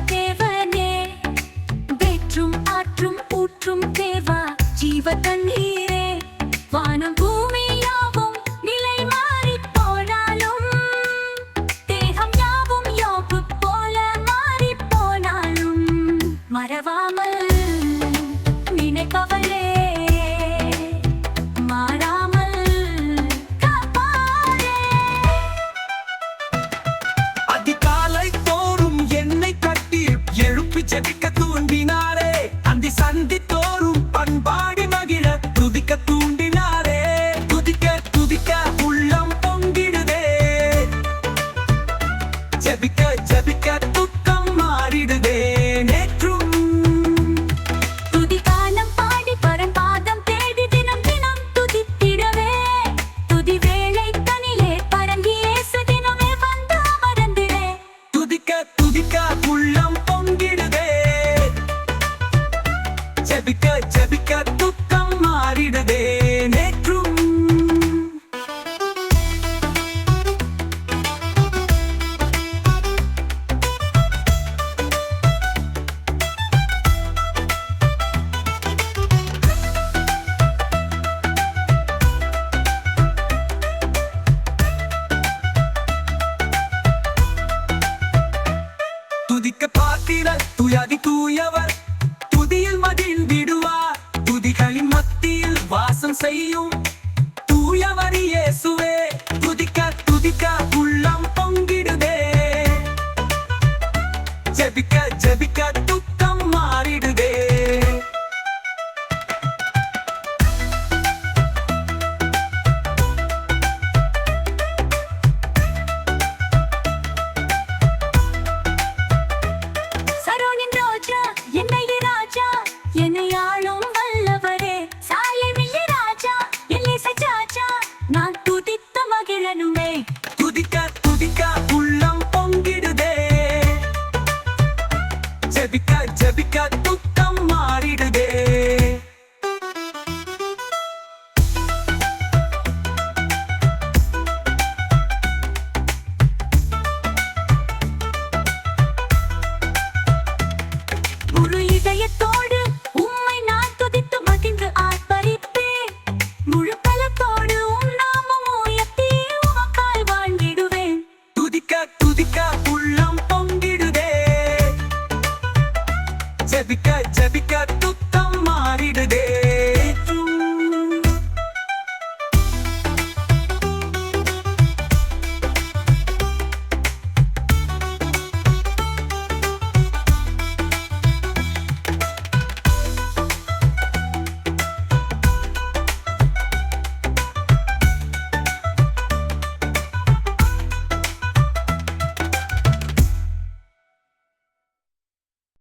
தேவனே. வேற்றும் ஆற்றும் ஊற்றும் தேவா ஜீவ தண்ணீரே வானம் பூமி யாவும் நிலை மாறிப் போனாலும் தேகம் யாவும் யோபு போல போனாலும் மறவாமல் துதிக்க தூண்டினாரே துதிக்க துதிக்க உள்ளம் பொங்கிடுதே. ஜெபிக்க ஜெபிக்க துக்கம் மாறிடுதே. நேற்றும் துதிக்க பார்த்திர துயதி தூயவர். துதியில் மதில் விடுவார். துதிகளின் மத்தியில் வாசம் செய்யும். தூயவர் இயேசுவே துதிக்க துதிக்க உள்ளம் பொங்கிடுதே. ஜெபிக்க துக்க துக்கம் மாறிடுதே.